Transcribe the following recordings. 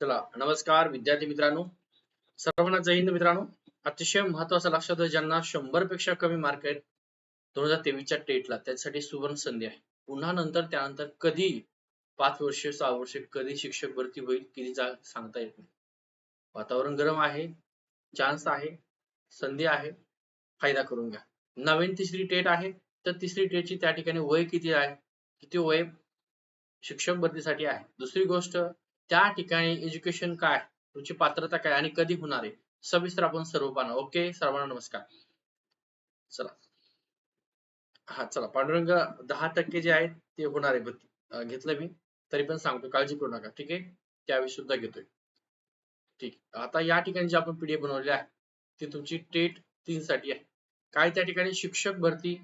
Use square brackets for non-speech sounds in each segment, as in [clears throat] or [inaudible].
चला नमस्कार विद्यार्थी मित्रांनो. सर्वांना जय हिंद मित्रांनो. अतिशय महत्वाचं लक्षात ज्यांना शंभरपेक्षा कमी मार्क आहेत दोन हजार तेवीसच्या टेटला त्यासाठी सुवर्ण संधी आहे. पुन्हा नंतर त्यानंतर कधी पाच वर्ष सहा वर्ष कधी शिक्षक भरती होईल किती जा सांगता येत नाही. वातावरण गरम आहे चान्स आहे संधी आहे फायदा करून घ्या. नवीन तिसरी टेट आहे तर तिसरी टेटची त्या ठिकाणी वय किती आहे? किती वय शिक्षक भरतीसाठी आहे? दुसरी गोष्ट त्या ठिकाणी एज्युकेशन काय? तुमची पात्रता काय? आणि कधी होणार आहे? सविस्तर आपण सर्व पाहणार. ओके सर्वांना नमस्कार. चला. हा चला. पांडुरंग दहा टक्के जे आहेत ते होणार आहे. भरती घेतलं मी. तरी पण सांगतो काळजी करू नका. ठीक आहे? त्यावेळी सुद्धा घेतोय. ठीक. आता या ठिकाणी जे आपण पीडीएफ बनवले आहे ती तुमची टेट तीन साठी आहे. काय त्या ठिकाणी? शिक्षक भरती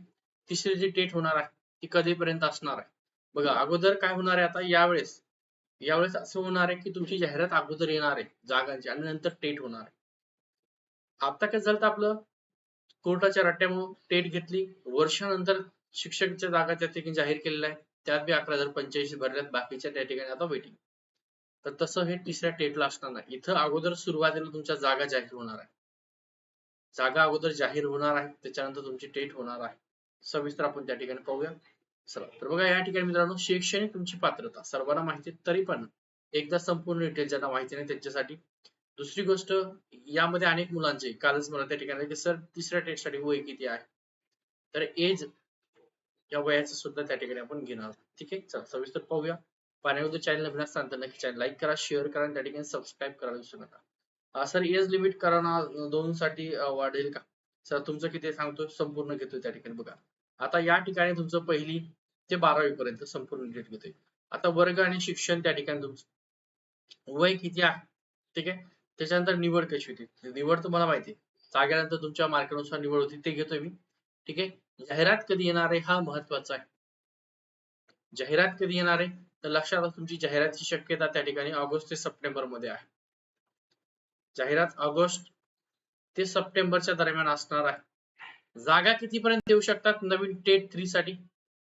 तिसरी जी टेट होणार आहे ती कधीपर्यंत असणार आहे? बघा अगोदर काय होणार आहे आता? यावेळेस यावेळेस असं होणार आहे की तुमची जाहिरात अगोदर येणार आहे जागांची आणि नंतर टेट होणार आहे. आता काय झालं आपलं? कोर्टाच्या रट्ट्यामुळे टेट घेतली. वर्षानंतर शिक्षकच्या जागा त्या ठिकाणी जाहीर केलेल्या आहे त्यात बी अकरा हजार पंच्याऐंशी भरल्यात. बाकीच्या त्या ठिकाणी आता वेटिंग तर तसं हे तिसऱ्या टेटला असणार नाही. इथं अगोदर सुरुवातीला तुमच्या जागा जाहीर होणार आहे. जागा अगोदर जाहीर होणार आहे. त्याच्यानंतर तुमची टेट होणार आहे. सविस्तर आपण त्या ठिकाणी पाहूया. चला तर बघा या ठिकाणी मित्रांनो शैक्षणिक तुमची पात्रता सर्वांना माहिती आहे, तरी पण एकदा संपूर्ण डिटेल ज्यांना माहिती नाही त्यांच्यासाठी. दुसरी गोष्ट यामध्ये अनेक मुलांचे कालच मला त्या ठिकाणी की सर तिसऱ्या टेस्टसाठी वय किती आहे? तर एज या वयाचं सुद्धा त्या ठिकाणी आपण घेणार ठीक आहे? चला सविस्तर पाहूया. पाण्यावर चॅनल नवीन असताना नक्की चॅनल लाईक करा शेअर करा आणि त्या ठिकाणी सबस्क्राईब करायला विसरू नका. सर एज लिमिट करा ना दोन साठी वाढेल का? सर तुमचं किती सांगतो संपूर्ण घेतो त्या ठिकाणी बघा. आता या ठिकाणी तुमचं पहिली ते बारावी पर्यंत संपूर्ण डिटेल घेतोय. आता वर्ग आणि शिक्षण त्या ठिकाणी तुमचं. वय किती आहे? ठीक आहे? त्याच्यानंतर निवड कशी होती? निवड तुम्हाला माहिती जाग्यानंतर तुमच्या मार्कानुसार निवड होती ते घेतोय मी. ठीक आहे? जाहिरात कधी येणार आहे हा महत्त्वाचा आहे. जाहिरात कधी येणार? आहे तर लक्षात तुमची जाहिरातची शक्यता त्या ठिकाणी ऑगस्ट ते सप्टेंबरमध्ये आहे. जाहिरात ऑगस्ट ते सप्टेंबरच्या दरम्यान असणार आहे. जागा कितीपर्यंत देऊ शकतात? नवीन टेट थ्री साठी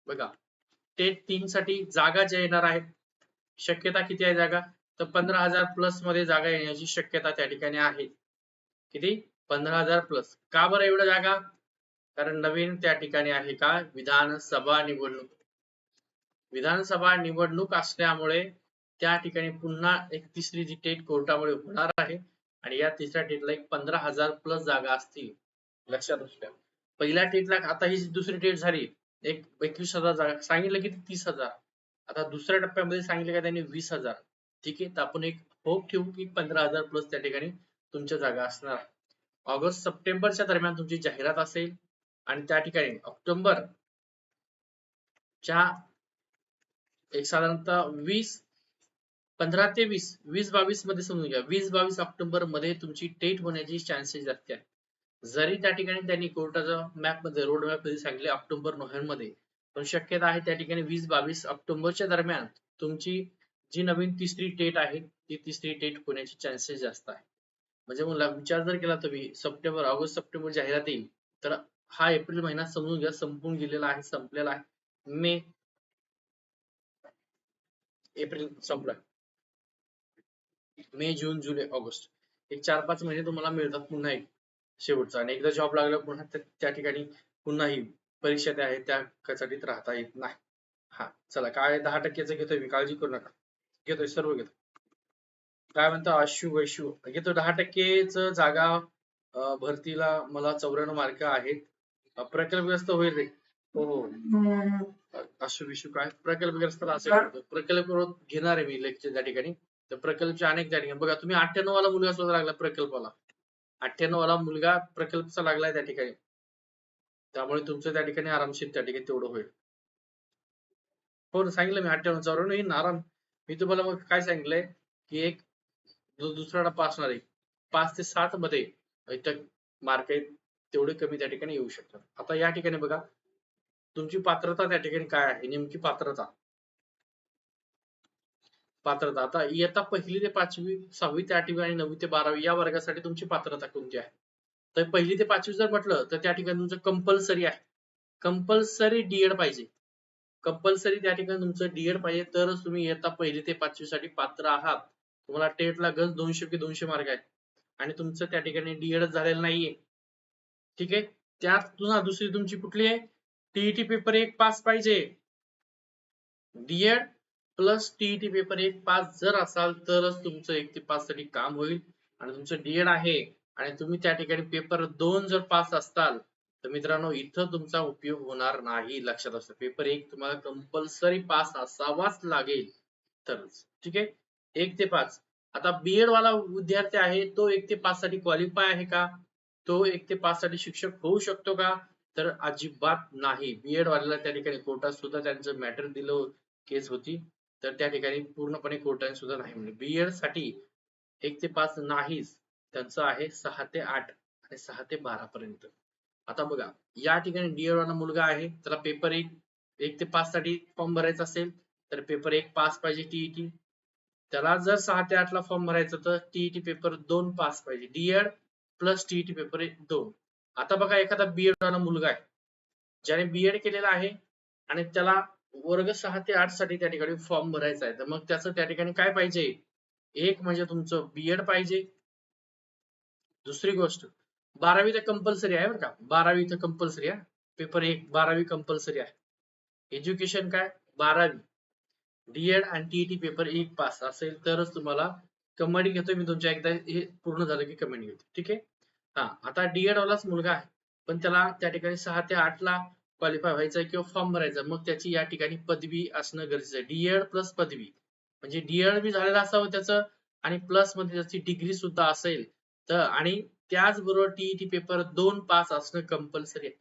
बघा टेट तीन साठी जागा ज्या येणार आहेत शक्यता किती आहे जागा? तर पंधरा हजार प्लसमध्ये जागा येण्याची शक्यता त्या ठिकाणी आहे. किती? पंधरा हजार प्लस का बरं एवढं जागा? कारण नवीन त्या ठिकाणी आहे का? विधानसभा निवडणूक. विधानसभा निवडणूक असल्यामुळे त्या ठिकाणी पुन्हा एक तिसरी जी टेट कोर्टामुळे होणार आहे आणि या तिसऱ्या टेटला एक पंधरा हजार प्लस जागा असतील. लक्षात असल्या पहिल्या टेटला आता ही दुसरी टेट झाली. एक एकवीस हजार जागा सांगितलं की तीस हजार. आता दुसऱ्या टप्प्यामध्ये सांगितलं का त्यांनी वीस हजार. ठीक आहे? तर आपण एक होप ठेवू की पंधरा हजार प्लस त्या ठिकाणी तुमच्या जागा असणार. ऑगस्ट सप्टेंबरच्या दरम्यान तुमची जाहिरात असेल आणि त्या ठिकाणी ऑक्टोबर च्या एक साधारणतः वीस पंधरा ते वीस वीस बावीसमध्ये समजून घ्या. वीस बावीस ऑक्टोबरमध्ये तुमची टेट होण्याची चान्सेस जास्त आहे जरी त्या ठिकाणी त्यांनी कोर्टाच्या मॅपमध्ये रोड मॅपमध्ये सांगितले ऑक्टोबर नोव्हेंबरमध्ये पण शक्यता आहे त्या ठिकाणी वीस बावीस ऑक्टोबरच्या दरम्यान तुमची जी नवीन तिसरी टेट आहे ती तिसरी टेट होण्याचे चान्सेस जास्त आहे. म्हणजे मला विचार जर केला तुम्ही सप्टेंबर ऑगस्ट सप्टेंबर जाहिरात येईल तर हा एप्रिल महिना समजून घ्या संपून गेलेला आहे संपलेला आहे. मे एप्रिल संपला. मे जून जुलै ऑगस्ट. एक चार पाच महिने तुम्हाला मिळतात पुन्हा एक शेवटचा. आणि एकदा जॉब लागला पुन्हा त्या- ठिकाणी पुन्हा ही परीक्षा त्या आहेत त्या साठी राहता येत नाही. हा चला काय दहा टक्क्याचं घेतोय मी काळजी करू नका. घेतोय सर्व घेतो काय म्हणतो? आशु वैशू. घेतो दहा टक्केच जागा भरतीला मला चौऱ्याण्णव मार्क आहेत. प्रकल्पग्रस्त होईल रे. हो हो. आशु विशू काय? प्रकल्पग्रस्ताला असेल वाटतं. प्रकल्प घेणार आहे मी लेक्चर त्या ठिकाणी. तर प्रकल्पचे अनेक त्या ठिकाणी बघा तुम्ही अठ्ठ्याण्णव वाला मुलगा सुद्धा लागला प्रकल्पाला. अठ्ठ्याण्णव वाला मुलगा प्रकल्पचा लागलाय त्या ठिकाणी. त्यामुळे तुमचं त्या ठिकाणी आरामशीर त्या ठिकाणी तेवढं होईल. हो सांगितलं मी अठ्ठ्याण्णव चौऱ्याण्णव येईन आराम मी तुम्हाला मग काय सांगितलंय की एक दुसऱ्याला दुसरा टप्पा असणार आहे पाच ते सात मध्ये मार्क आहेत तेवढे कमी त्या ठिकाणी येऊ शकतात. आता या ठिकाणी बघा तुमची पात्रता त्या ठिकाणी काय आहे? नेमकी पात्रता. पात्रता. आता इयत्ता पहिली ते पाचवी सहावी ते आठवी आणि नववी ते बारावी या वर्गासाठी तुमची पात्रता कोणती आहे? तर पहिली ते पाचवी जर म्हटलं तर त्या ठिकाणी तुमचं कंपल्सरी आहे. कंपल्सरी डीएड पाहिजे. कंपल्सरी त्या ठिकाणी तुमचं डीएड पाहिजे. तरच तुम्ही इयत्ता पहिली ते पाचवी साठी पात्र आहात. तुम्हाला टेटला गज दोनशे की दोनशे मार्क आहे आणि तुमचं त्या ठिकाणी डीएड झालेलं नाहीये. ठीक आहे? त्यात पुन्हा दुसरी तुमची कुठली आहे? टीईटी पेपर एक पास पाहिजे. D Ed plus TET paper एक पास जर असाल तरच तुमचं एक ते पाच साठी काम होईल. आणि तुमचं डीएड आहे आणि तुम्ही त्या ठिकाणी पेपर दोन जर पास असताल तर मित्रांनो इथं तुमचा उपयोग होणार नाही लक्षात असतं. पेपर एक तुम्हाला कंपल्सरी पास असावाच लागेल तरच. ठीक आहे? एक ते पाच. आता बीएड वाला विद्यार्थी आहे तो एक ते पाच साठी क्वालिफाय आहे का? तो एक ते पाच साठी शिक्षक होऊ शकतो का? तर अजिबात नाही. बीएड वाल्याला त्या ठिकाणी कोर्टात सुद्धा त्यांचं मॅटर दिलं केस होती. तर त्या ठिकाणी पूर्णपणे कोर्टाने सुद्धा नाही म्हणजे बीएडसाठी एक ते पाच नाहीच त्यांचं आहे सहा ते आठ आणि सहा ते बारा पर्यंत. आता बघा या ठिकाणी डीएड वाला मुलगा आहे त्याला पेपर एक एक ते पाच साठी फॉर्म भरायचा असेल तर पेपर एक पास पाहिजे टीईटी त्याला जर सहा ते आठ ला फॉर्म भरायचा तर टीईटी पेपर दोन पास पाहिजे. D Ed plus TET paper एक दोन. आता बघा एखादा बीएड वाला मुलगा आहे ज्याने बीएड केलेला आहे आणि त्याला वर्ग सहा ते आठसाठी त्या ठिकाणी फॉर्म भरायचा आहे. तर मग त्याचं त्या ठिकाणी काय पाहिजे? एक म्हणजे तुमचं बीएड पाहिजे. दुसरी गोष्ट बारावी तर कंपल्सरी आहे बरं का? बारावी तर कंपल्सरी आहे. पेपर एक बारावी कंपल्सरी आहे. एज्युकेशन काय? बारावी. डीएड आणि टीईटी पेपर एक पास असेल तरच तुम्हाला कमेंट घेतो मी तुमच्या. एकदा हे पूर्ण झालं की कमेंट घेतो ठीक आहे? हा आता डीएड वालाच मुलगा आहे. पण त्याला त्या ठिकाणी सहा ते आठ ला क्वालिफाय व्हायचं किंवा फॉर्म भरायचा मग त्याची या ठिकाणी पदवी असणं गरजेचं आहे. डीएड प्लस पदवी. म्हणजे डीएड बी झालेलं असावं त्याचं आणि प्लसमध्ये त्याची डिग्री सुद्धा असेल तर आणि त्याचबरोबर टीईटी पेपर दोन पास असणं कंपल्सरी आहे.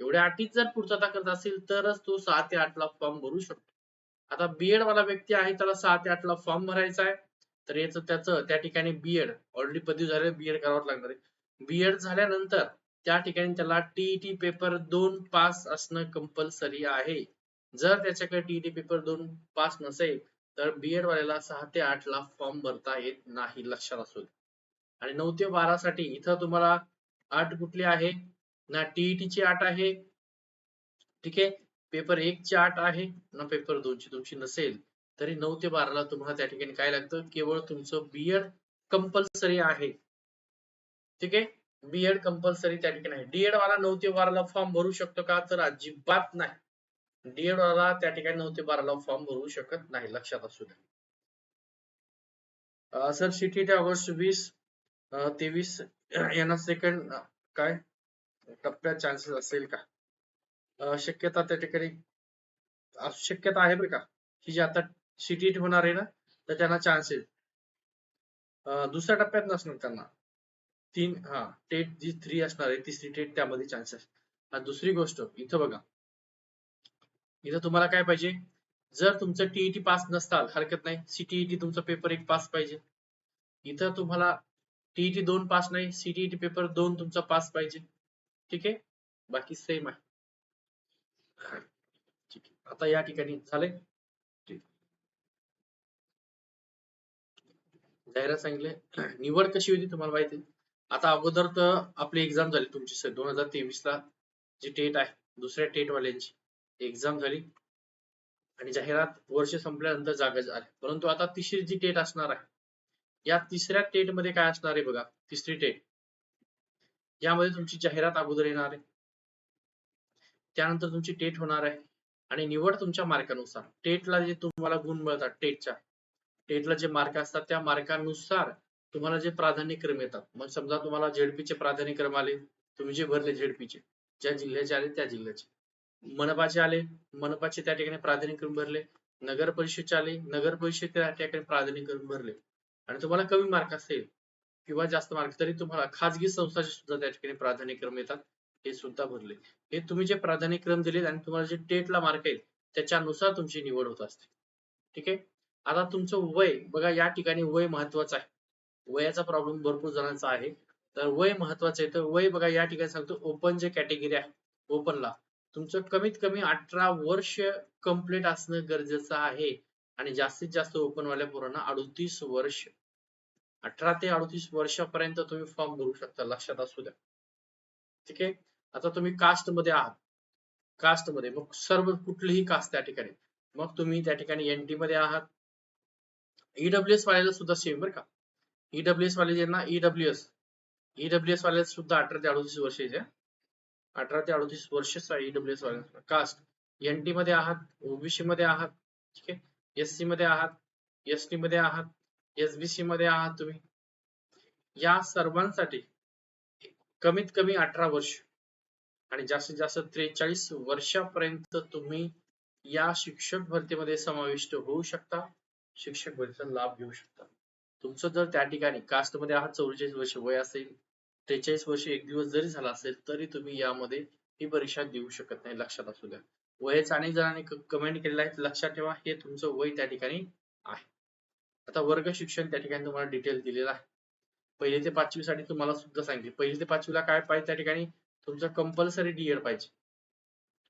एवढ्या अटीत जर पूर्तता करत असेल तरच तो सहा ते आठ ला फॉर्म भरू शकतो. आता बीएड वाला व्यक्ती आहे त्याला सहा ते आठ ला फॉर्म भरायचा आहे. तर याचं त्याचं त्या ठिकाणी बीएड ऑलरेडी पदवी झाले बीएड करावं लागणार आहे. बीएड झाल्यानंतर त्या ठिकाणी त्याला टीईटी पेपर दोन पास असणं कंपल्सरी आहे. जर त्याच्याकडे टीईटी पेपर दोन पास नसेल तर बीएड वाल्याला सहा ते आठ ला फॉर्म भरता येत नाही लक्षात असू दे. आणि नऊ ते बारा साठी इथं तुम्हाला आठ कुठली आहे? ना टीईटी ची आठ आहे. ठीक आहे? पेपर एक ची आठ आहे ना पेपर दोन ची. तुमची नसेल तरी नऊ ते बाराला तुम्हाला त्या ठिकाणी काय लागतं? केवळ तुमचं बीएड कंपल्सरी आहे. ठीक आहे? बीएड कंपल्सरी त्या ठिकाणी डीएड वाला नऊ ते बाराला फॉर्म भरू शकतो का? तर अजिबात नाही. डीएड वाला त्या ठिकाणी नऊ ते बाराला फॉर्म भरू शकत नाही लक्षात असू द्या. सर सिटी ऑगस्ट वीस तेवीस [clears throat] यांना सेकंड काय? टप्प्यात चान्सेस असेल का? शक्यता त्या ठिकाणी शक्यता आहे बरं का? की जे आता सिटी होणार आहे ना तर त्यांना चान्सेस दुसऱ्या टप्प्यात नसणार त्यांना. तीन हा टेट जी थ्री असणार आहे तिसरी टेट त्यामध्ये चान्सेस दुसरी गोष्ट इथं बघा. इथं तुम्हाला काय पाहिजे? जर तुमचं टीईटी पास नसताल हरकत नाही. सीटीईटी तुमचा पेपर एक पास पाहिजे. इथं तुम्हाला टीईटी दोन पास नाही सीटीईटी पेपर दोन तुमचा पास पाहिजे. ठीक आहे? बाकी सेम आहे. ठीक आहे. आता या ठिकाणी झाले जाहिरात सांगितले निवड कशी होती तुम्हाला माहिती आता अगोदर तर आपली एक्झाम झाली तुमची दोन हजार तेवीस ला जी टेट आहे दुसऱ्या टेट वाल्यांची एक्झाम झाली. आणि जाहिरात वर्ष संपल्यानंतर जागा झाली. परंतु आता तिसरी जी टेट असणार आहे या तिसऱ्या टेटमध्ये काय असणार आहे बघा? तिसरी टेट. यामध्ये तुमची जाहिरात अगोदर येणार आहे. त्यानंतर तुमची टेट होणार आहे. आणि निवड तुमच्या मार्कानुसार. टेटला जे तुम्हाला गुण मिळतात टेटच्या. टेटला जे मार्क असतात त्या मार्कानुसार तुम्हाला जे प्राधान्यक्रम येतात मग समजा तुम्हाला झेडपीचे प्राधान्यक्रम आले तुम्ही जे भरले झेडपीचे ज्या जिल्ह्याचे आले त्या जिल्ह्याचे. मनपाचे आले मनपाचे त्या ठिकाणी प्राधान्यक्रम भरले नगर परिषदचे आले नगर परिषद त्या ठिकाणी प्राधान्यक्रम भरले. आणि तुम्हाला कमी मार्क असेल किंवा जास्त मार्क तरी तुम्हाला खाजगी संस्थाचे सुद्धा त्या ठिकाणी प्राधान्यक्रम येतात हे सुद्धा भरले. हे तुम्ही जे प्राधान्यक्रम दिले आणि तुम्हाला जे टेटला मार्क आहेत त्याच्यानुसार तुमची निवड होत असते. ठीक आहे? आता तुमचं वय बघा या ठिकाणी वय महत्वाचं आहे. वयाचा प्रॉब्लेम भरपूर जणांचा आहे. तर वय महत्वाचं आहे. तर वय बघा या ठिकाणी सांगतो ओपन जे कॅटेगरी आहे ओपनला तुमचं कमीत कमी अठरा वर्ष कंप्लीट असणं गरजेचं आहे. आणि जास्तीत जास्त ओपन वाल्या पोरांना अडतीस वर्ष. अठरा ते अडतीस वर्षापर्यंत तुम्ही फॉर्म भरू शकता लक्षात असू द्या. ठीक आहे? आता तुम्ही कास्टमध्ये आहात. कास्टमध्ये मग सर्व कुठलीही कास्ट त्या ठिकाणी. मग तुम्ही त्या ठिकाणी एनटी मध्ये आहात. ईडब्ल्यूएस वाल्याला सुद्धा सेम बरं का. ईडब्ल्यूएस वाले जे ज्यांना ईडब्ल्यूएस ईडब्ल्यूएस वाले सुद्धा अठरा ते अडतीस वर्षाचे अठरा ते अडतीस वर्ष आहे ईडब्ल्यूएस वाले कास्ट एनटी मध्ये आहात ओबीसी मध्ये आहात ठीक आहे? एससी मध्ये आहात एसटी मध्ये आहात एसबीसी मध्ये आहात तुम्ही. या सर्वांसाठी कमीत कमी अठरा वर्ष आणि जास्तीत जास्त त्रेचाळीस वर्षापर्यंत तुम्ही या शिक्षक भरतीमध्ये समाविष्ट होऊ शकता शिक्षक भरतीचा लाभ घेऊ शकता. तुमचं जर त्या ठिकाणी कास्टमध्ये आहात चौवेचाळीस वर्ष वय असेल त्रेचाळीस वर्ष एक दिवस जरी झाला असेल तरी तुम्ही यामध्ये ही परीक्षा देऊ शकत नाही लक्षात असू द्या. वयाचा अनेक जणांनी कमेंट केलेला आहे लक्षात ठेवा हे तुमचं वय त्या ठिकाणी आहे. आता वर्ग शिक्षण त्या ठिकाणी तुम्हाला डिटेल दिलेलं आहे. पहिली ते पाचवी साठी तुम्हाला सुद्धा सांगितले पहिली ते पाचवीला काय पाहिजे त्या ठिकाणी? तुमचं कंपल्सरी डीएड पाहिजे.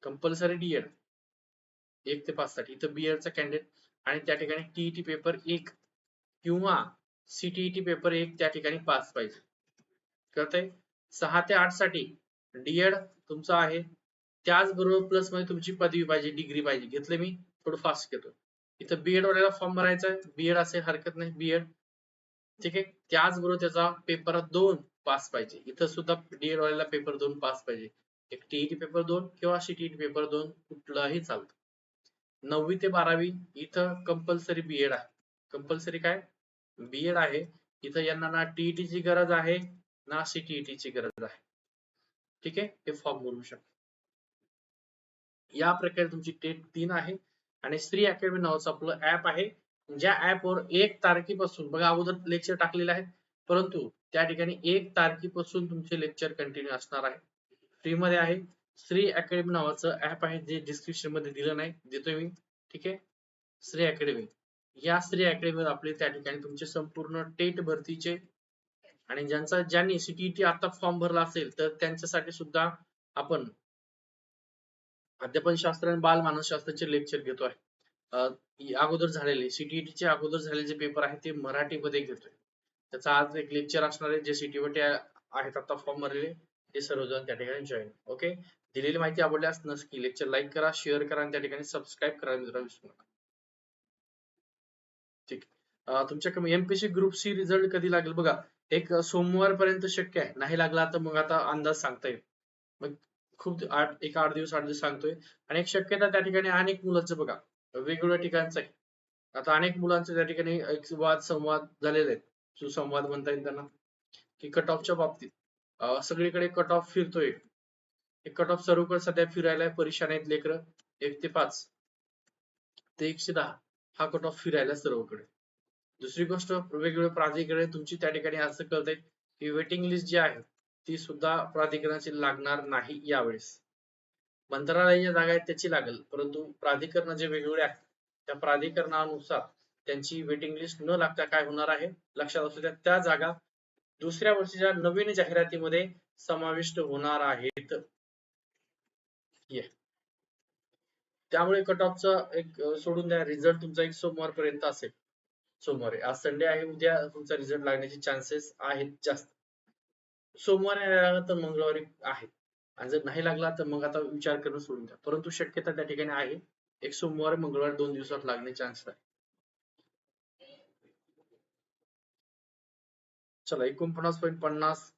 कंपल्सरी डीएड एक ते पाच साठी इथं बीएडचा कॅन्डिडेट आणि त्या ठिकाणी टीईटी पेपर एक किंवा सीटीईटी पेपर एक त्या ठिकाणी पास पाहिजे. कळतंय? सहा ते आठसाठी डीएड तुमचा आहे. त्याचबरोबर प्लसमध्ये तुमची पदवी पाहिजे डिग्री पाहिजे. घेतले मी थोडं फास्ट घेतो. इथं बीएड वाल्याला फॉर्म भरायचा आहे. बीएड असेल हरकत नाही. बीएड ठीक आहे? त्याचबरोबर त्याचा पेपर दोन पास पाहिजे. इथं सुद्धा डीएड वाल्याला पेपर दोन पास पाहिजे. एक टीईटी पेपर दोन किंवा सीटीईटी पेपर दोन कुठलाही चालतं. नववी ते बारावी इथं कंपल्सरी बीएड आहे. कंपल्सरी काय? बीएड आहे. इथं यांना ना टीईटी ची गरज आहे ना सीटीईटी ची गरज आहे. ठीक आहे? हे फॉर्म भरू शकता. या प्रकारे तुमची टेट तीन आहे आणि श्री अकॅडमी नावाचं आपलं ऍप आहे. ज्या ऍपवर एक तारखेपासून बघा अगोदर लेक्चर टाकलेले आहेत परंतु त्या ठिकाणी एक तारखेपासून तुमचे लेक्चर कंटिन्यू असणार आहे. फ्री मध्ये आहे. श्री अकॅडमी नावाचं ऍप आहे जे डिस्क्रिप्शनमध्ये दिलं नाही देतोय मी. ठीक आहे? श्री अकॅडमी या स्त्री अकॅडमीवर आपले त्या ठिकाणी तुमचे संपूर्ण टेट भरतीचे आणि ज्यांचा ज्यांनी सीटीईटी आता फॉर्म भरला असेल तर त्यांच्यासाठी सुद्धा आपण अध्यापन शास्त्र आणि बाल मानसशास्त्राचे लेक्चर घेतोय आहे. अगोदर झालेले सीटीईटी चे अगोदर झालेले जे पेपर आहे ते मराठीमध्ये घेतोय. त्याचा आज एक लेक्चर असणार आहे जे सीटीईटी आहेत आता फॉर्म भरलेले ते सर्वजण त्या ठिकाणी जॉईन ओके दिलेली माहिती आवडल्यास नक्की लेक्चर लाईक करा शेअर करा आणि त्या ठिकाणी सबस्क्राईब करा मित्रांनो विसरू नका. ठीक. तुमच्या एमपीसी ग्रुप सी रिझल्ट कधी लागेल? बघा एक सोमवार पर्यंत शक्य आहे. नाही लागला तर मग आता अंदाज सांगता येईल. मग खूप आठ एक आठ दिवस आठ दिवस सांगतोय. आणि एक शक्यता त्या ठिकाणी अनेक मुलांचं बघा वेगवेगळ्या ठिकाणचं आहे. आता अनेक मुलांचे त्या ठिकाणी एक वाद संवाद झालेले आहेत. सुसंवाद म्हणता येईल त्यांना. की कट ऑफच्या बाबतीत. सगळीकडे कट ऑफ फिरतोय कट ऑफ सर्वकडे सध्या फिरायला परीक्षा नाहीत लेकर. एक ते पाच. ते एकशे दहा. हा कट ऑफ फिरायला सर्वकडे. दुसरी गोष्ट वेगवेगळ्या प्राधिकरण तुमची त्या ठिकाणी असं कळतंय की वेटिंग लिस्ट जी आहे ती सुद्धा प्राधिकरणाची लागणार नाही यावेळेस. मंत्रालयाच्या जागा आहेत त्याची लागेल परंतु प्राधिकरण जे वेगवेगळे आहेत त्या प्राधिकरणानुसार त्यांची वेटिंग लिस्ट न लागता काय होणार आहे लक्षात असू द्या त्या जागा दुसऱ्या वर्षीच्या नवीन जाहिरातीमध्ये समाविष्ट होणार आहेत. ये. त्यामुळे कट ऑफचा एक सोडून द्या. रिझल्ट तुमचा एक सोमवार पर्यंत असेल. सोमवारी. आज संडे आहे उद्या तुमचा रिझल्ट लागण्याचे चान्सेस आहेत जास्त. सोमवारी नाही लागला तर मंगळवारी आहे. आणि जर नाही लागला तर मग आता विचार करणं सोडून द्या. परंतु शक्यता त्या ठिकाणी आहे. एक सोमवार मंगळवार दोन दिवसात लागणे चान्स आहे. चला एकोणपन्नास पॉईंट पन्नास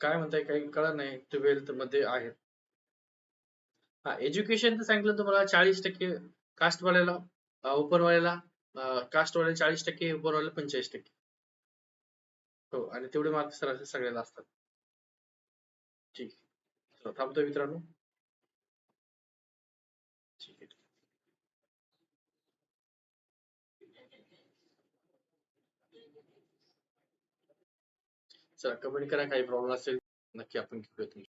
काय म्हणताय? काही कळत नाही. ट्वेल्थमध्ये आहेत. हा एज्युकेशन तर सांगितलं तुम्हाला चाळीस टक्के कास्टवाल्याला वाल्याला ओपन कास्ट चाळीस टक्के ओपन पंचेचाळीस टक्के. हो आणि तेवढे मार्क सरासरी सगळ्याला असतात. ठीक. आहे थांबतोय मित्रांनो ठीक आहे चला कमेंट करा काही प्रॉब्लेम असेल नक्की आपण घेऊया तुमची